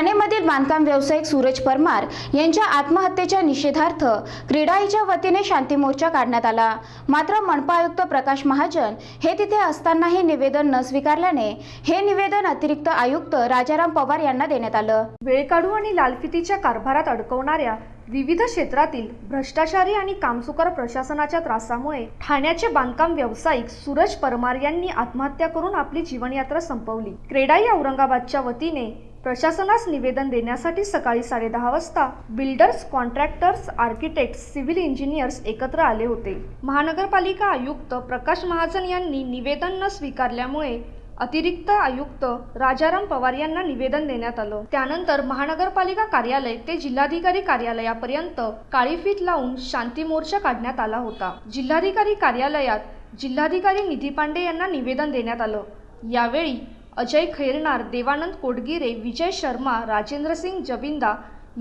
बांधकाम व्यावसायिक सूरज परमार यांच्या आत्महत्येच्या निषेधार्थ क्रीडाईच्या वतीने शांती मोर्चा काढण्यात आला. मात्र मनपा आयुक्त प्रकाश महाजन हे तिथे असतानाही निवेदन न स्वीकारल्याने हे निवेदन अतिरिक्त आयुक्त राजाराम पवार यांना देण्यात आलं. वेळ काढू आणि लालफितीच्या कारभारात अडकवणाऱ्या विविध क्षेत्रातील भ्रष्टाचारी आणि कामसुकर प्रशासनाच्या त्रासामुळे ठाण्याचे बांधकाम व्यावसायिक सूरज परमार यांनी आत्महत्या करून आपली जीवनयात्रा संपवली. क्रेडाई औरंगाबादच्या वतीने प्रशासनास निवेदन देण्यासाठी सकाळी साडेदहा वाजता builders contractors architects civil engineers एकत्र आले होते. महानगरपालिका आयुक्त प्रकाश महाजन यांनी निवेदन न स्वीकारल्यामुळे अतिरिक्त आयुक्त राजाराम पवार यांना निवेदन देण्यात आलं. त्यानंतर महानगरपालिका कार्यालय ते जिल्हाधिकारी कार्यालयापर्यंत काळी फीत लावून शांती मोर्चा काढण्यात आला होता. जिल्हाधिकारी कार्यालयात जिल्हाधिकारी निधी पांडे यांना निवेदन देण्यात आलं. यावेळी अजय खैरनार देवानंद कोडगिरे विजय शर्मा राजेंद्र सिंग जबिंदा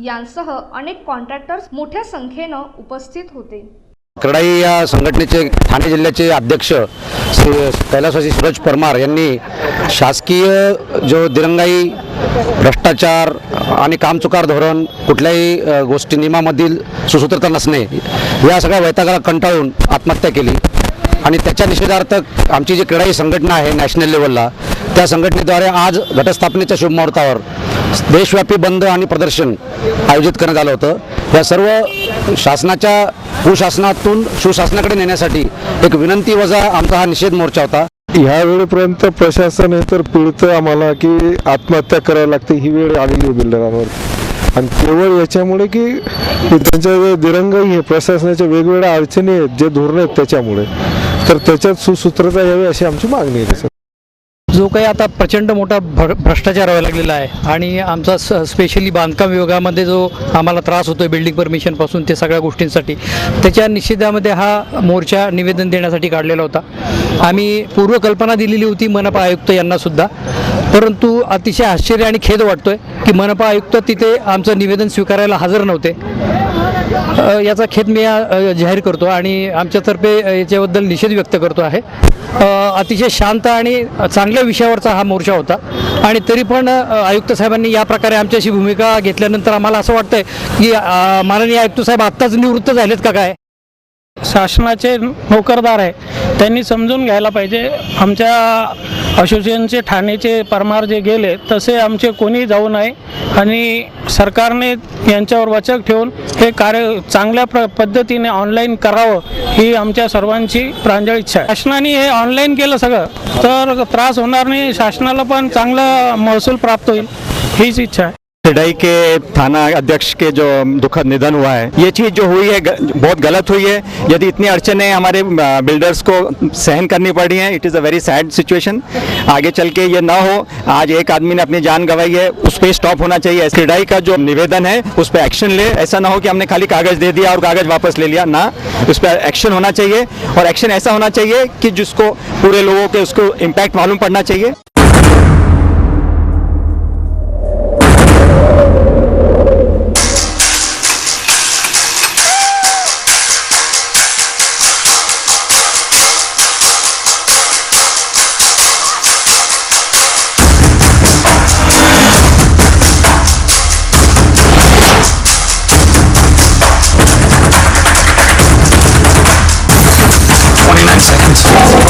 यांसह अनेक कॉन्ट्रॅक्टर्स मोठ्या संख्येनं उपस्थित होते. क्रेडाई या संघटनेचे ठाणे जिल्ह्याचे अध्यक्ष श्री कैलासवासी सूरज परमार यांनी शासकीय जो दिरंगाई भ्रष्टाचार आणि कामचुकार धोरण कुठल्याही गोष्टी नियमामधील सुसूत्रता नसणे या सगळ्या वैतागाला कंटाळून आत्महत्या केली. आणि त्याच्या निषेधार्थ आमची जी क्रीडाई संघटना आहे नॅशनल लेवलला त्या संघटनेद्वारे आज घटस्थापनेच्या शुभमुहूर्तावर देशव्यापी बंद आणि प्रदर्शन आयोजित करण्यात आलं होतं. या सर्व शासनाच्या कुशासनातून सुशासनाकडे नेण्यासाठी एक विनंती वजा आमचा हा निषेध मोर्चा होता. ह्या वेळेपर्यंत प्रशासन हे तर पिळतं आम्हाला की आत्महत्या करायला लागते ही वेळ आलेली आहे बिल्डरांवर. आणि केवळ याच्यामुळे की त्यांच्या जे दिरंगाई आहे प्रशासनाच्या वेगवेगळ्या अडचणी आहेत जे धोरणं आहेत त्याच्यामुळे. तर त्याच्यात सुसूत्रता यावी अशी आमची मागणी आहे जो काही आता प्रचंड मोठा भ्र भ्रष्टाचार व्हायला लागलेला आहे आणि आमचा स स्पेशली बांधकाम विभागामध्ये जो आम्हाला त्रास होतो आहे बिल्डिंग परमिशनपासून ते सगळ्या गोष्टींसाठी त्याच्या निषेधामध्ये हा मोर्चा निवेदन देण्यासाठी काढलेला होता. आम्ही पूर्वकल्पना दिलेली होती मनपा आयुक्त यांनासुद्धा परंतु अतिशय आश्चर्य आणि खेद वाटतोय की मनपा आयुक्त तिथे आमचं निवेदन स्वीकारायला हजर नव्हते. याचा खेद मी जाहीर करतो आणि आमच्यातर्फे याच्याबद्दल निषेध व्यक्त करतो आहे. अतिशय शांत आणि चांगल्या विषयावरचा हा मोर्चा होता आणि तरी पण आयुक्त साहेबांनी या प्रकारे आमच्याशी भूमिका घेतल्यानंतर आम्हाला असं वाटतंय की माननीय आयुक्त साहेब आत्ताच निवृत्त झालेत का काय? शासनाचे नोकरदार आहे. त्यांनी समजून घ्यायला पाहिजे. आमच्या असोसिएशनचे ठाणेचे परमार जे गेले तसे आमचे कोणी जाऊ नये आणि सरकारने यांच्यावर वचक ठेवून हे कार्य चांगल्या प्र पद्धतीने ऑनलाईन करावं ही आमच्या सर्वांची प्रांजळ इच्छा आहे. शासनाने हे ऑनलाईन केलं सगळं तर त्रास होणार नाही. शासनाला पण चांगला महसूल प्राप्त होईल हीच इच्छा आहे. क्रेडाई के थाना अध्यक्ष के जो दुखद निधन हुआ है, ये चीज़ जो हुई है बहुत गलत हुई है। यदि इतनी अड़चने हमारे बिल्डर्स को सहन करनी पड़ हैं it is a very sad situation आगे चल के ये ना हो, आज एक आदमी ने अपनी जान गंवाई है, उस पर स्टॉप होना चाहिए। क्रेडाई का जो निवेदन है, उस पर एक्शन ले। ऐसा ना हो कि हमने खाली कागज़ दे दिया और कागज़ वापस ले लिया। ना, उस पर एक्शन होना चाहिए। और एक्शन ऐसा होना चाहिए कि जिसको पूरे लोगों के उसको इम्पैक्ट मालूम पड़ना चाहिए। Seconds.